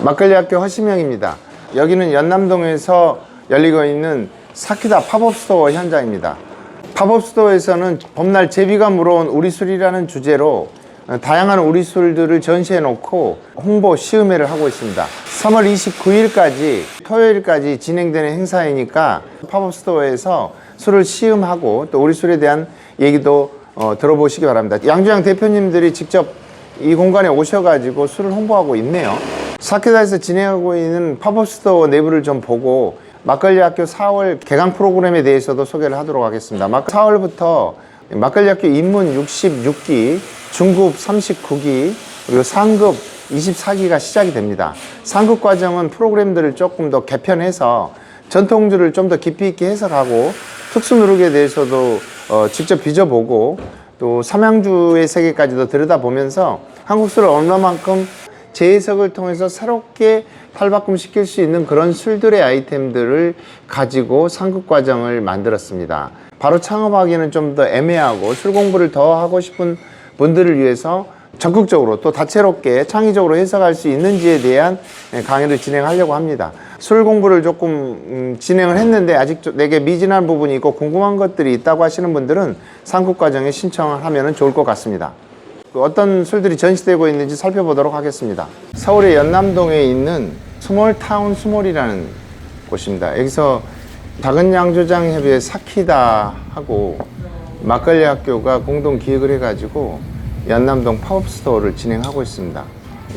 막걸리 학교 허시명입니다. 여기는 연남동에서 열리고 있는 사키다 팝업 스토어 현장입니다. 팝업 스토어에서는 봄날 제비가 물어온 우리술이라는 주제로 어, 다양한 우리술들을 전시해 놓고 홍보 시음회를 하고 있습니다. 3월 29일까지 토요일까지 진행되는 행사이니까 팝업 스토어에서 술을 시음하고 또 우리술에 대한 얘기도 어, 들어보시기 바랍니다. 양주장 대표님들이 직접 이 공간에 오셔가지고 술을 홍보하고 있네요. 사케다에서 진행하고 있는 팝업 스토어 내부를 좀 보고 막걸리 학교 4월 개강 프로그램에 대해서도 소개를 하도록 하겠습니다. 4월부터 막걸리 학교 입문 66기, 중급 39기, 그리고 상급 24기가 시작이 됩니다. 상급 과정은 프로그램들을 조금 더 개편해서 전통주를 좀 더 깊이 있게 해석하고 특수 누룩에 대해서도 어, 직접 빚어보고 또 삼양주의 세계까지도 들여다보면서 한국 술을 얼마만큼 재해석을 통해서 새롭게 탈바꿈 시킬 수 있는 그런 술들의 아이템들을 가지고 상급 과정을 만들었습니다. 바로 창업하기는 좀 더 애매하고 술 공부를 더 하고 싶은 분들을 위해서 적극적으로 또 다채롭게 창의적으로 해석할 수 있는지에 대한 강의를 진행하려고 합니다. 술 공부를 조금 음, 진행을 했는데 아직 좀 내게 미진한 부분이 있고 궁금한 것들이 있다고 하시는 분들은 상급 과정에 신청을 하면 좋을 것 같습니다. 그 어떤 술들이 전시되고 있는지 살펴보도록 하겠습니다. 서울의 연남동에 있는 스몰타운 스몰이라는 곳입니다. 여기서 작은 양조장 협의회 사키다 하고 막걸리 학교가 공동 기획을 해가지고 연남동 팝업 스토어를 진행하고 있습니다.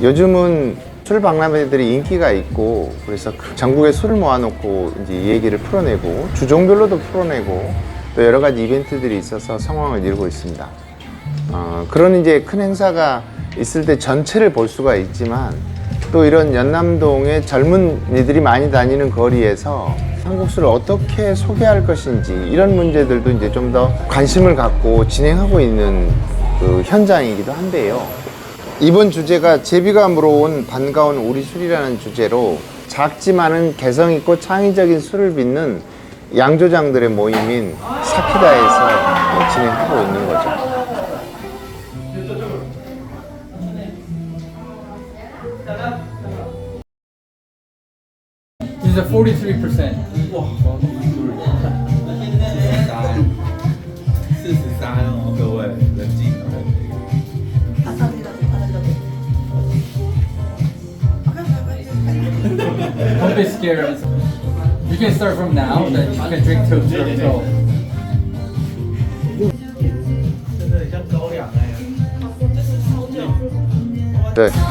요즘은 술 박람회들이 인기가 있고 그래서 그 전국에 술을 모아놓고 이제 이 얘기를 풀어내고 주종별로도 풀어내고 또 여러 가지 이벤트들이 있어서 상황을 이루고 있습니다. 어, 그런 이제 큰 행사가 있을 때 전체를 볼 수가 있지만 또 이런 연남동에 젊은 이들이 많이 다니는 거리에서 한국 술을 어떻게 소개할 것인지 이런 문제들도 이제 좀 더 관심을 갖고 진행하고 있는 그 현장이기도 한데요. 이번 주제가 제비가 물어온 반가운 우리 술이라는 주제로 작지만은 개성 있고 창의적인 술을 빚는 양조장들의 모임인 사키다에서 진행하고 있는 거죠. This is a 43%. 四十三哦，各位冷静冷静。 Don't be scared. You can start from now, then you can drink till till. till.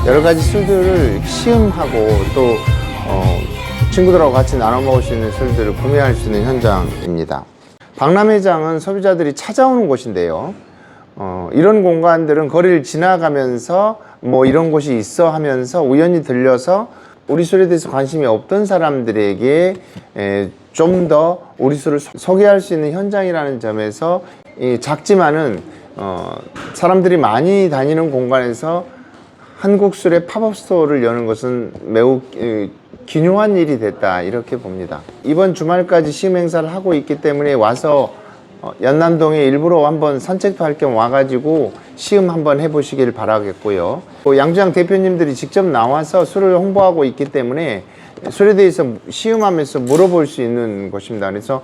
여러 가지 술들을 시음하고 또 어, 친구들하고 같이 나눠 먹을 수 있는 술들을 구매할 수 있는 현장입니다. 박람회장은 소비자들이 찾아오는 곳인데요. 어, 이런 공간들은 거리를 지나가면서 뭐 이런 곳이 있어 하면서 우연히 들려서 우리 술에 대해서 관심이 없던 사람들에게 좀 더 우리 술을 소- 소개할 수 있는 현장이라는 점에서 이 작지만은 어, 사람들이 많이 다니는 공간에서 한국 술의 팝업 스토어를 여는 것은 매우 에, 기묘한 일이 됐다 이렇게 봅니다. 이번 주말까지 시음 행사를 하고 있기 때문에 와서 어, 연남동에 일부러 한번 산책도 할 겸 와가지고 시음 한번 해보시길 바라겠고요. 또 양주장 대표님들이 직접 나와서 술을 홍보하고 있기 때문에 술에 대해서 시음하면서 물어볼 수 있는 곳입니다. 그래서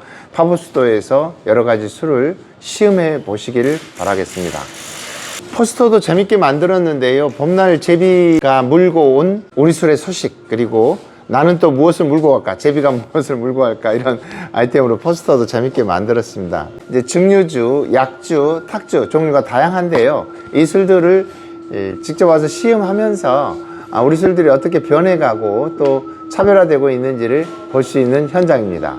스토어에서 여러 가지 술을 시음해 보시기를 바라겠습니다. 포스터도 재밌게 만들었는데요. 봄날 제비가 물고 온 우리 술의 소식 그리고 나는 또 무엇을 물고 갈까? 제비가 무엇을 물고 갈까? 이런 아이템으로 포스터도 재밌게 만들었습니다. 이제 증류주, 약주, 탁주 종류가 다양한데요. 이 술들을 예, 직접 와서 시음하면서 아, 우리 술들이 어떻게 변해가고 또 차별화되고 있는지를 볼 수 있는 현장입니다.